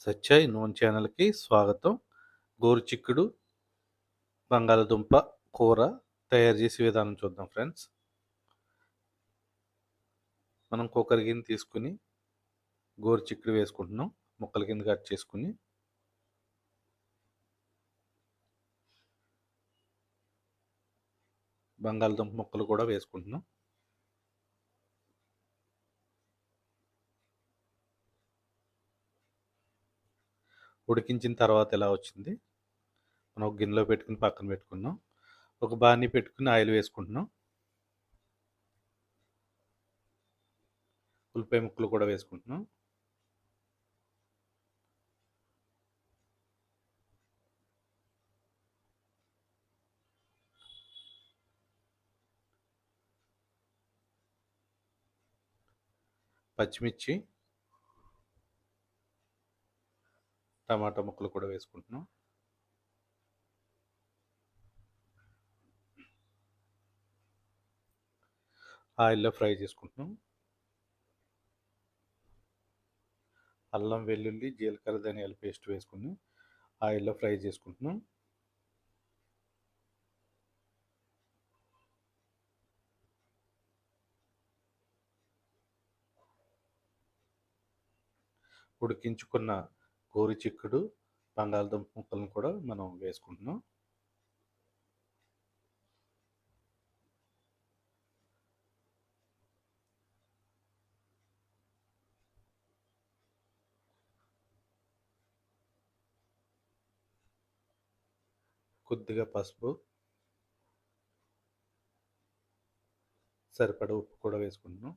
సత్యాయ్ noon ఛానల్కి స్వాగతం. గోరుచిక్కుడు బంగాళదుంప కూర తయారు చేసే విధానం చూద్దాం ఫ్రెండ్స్. మనం కుక్కర్ గిన్నె తీసుకుని గోరుచిక్కుడు వేసుకుంటున్నాం. ముక్కల కింద కట్ చేసుకుని. బంగాళదుంప ముక్కలు కూడా వేసుకుంటున్నాం. ఉడికించిన తర్వాత ఎలా వచ్చింది? మనం ఒక గిన్నెలో పెట్టుకుని పక్కన పెట్టుకున్నాం. ఒక బాణీ పెట్టుకుని ఆయిల్ వేసుకుంటున్నాం. ఉల్లిపాయ ముక్కలు కూడా వేసుకుంటున్నాం. పచ్చిమిర్చి టమాటా ముక్కలు కూడా వేసుకుంటున్నాం. ఆయిల్లో ఫ్రై చేసుకుంటున్నాం. అల్లం వెల్లుల్లి జీలకర్ర ధనియాల పేస్ట్ వేసుకుని ఆయిల్లో ఫ్రై చేసుకుంటున్నాం. ఉడికించుకున్న గోరు చిక్కుడు బంగాళదుంప ముక్కలను కూడా మనం వేసుకుంటున్నాం. కొద్దిగా పసుపు సరిపడ ఉప్పు కూడా వేసుకుంటున్నాం.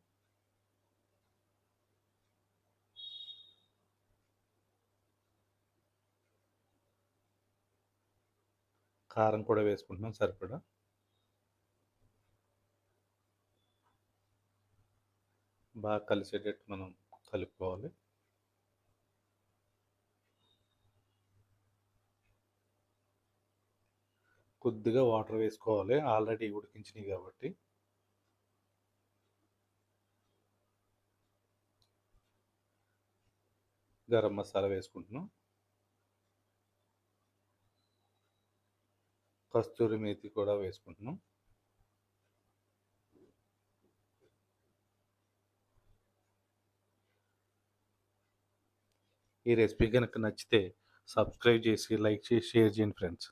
కారం కూడా వేసుకుంటున్నాం సరిపడా? బాగా కలిసేటట్టు మనం కలుపుకోవాలి. కొద్దిగా వాటర్ వేసుకోవాలి. ఆల్రెడీ ఉడికించినాయి కాబట్టి. గరం మసాలా వేసుకుంటున్నాం. కస్తూరి మేతి కూడా వేసుకుంటున్నాం. ఈ రెసిపీ కనుక నచ్చితే సబ్స్క్రైబ్ చేసి లైక్ చేసి షేర్ చేయండి ఫ్రెండ్స్.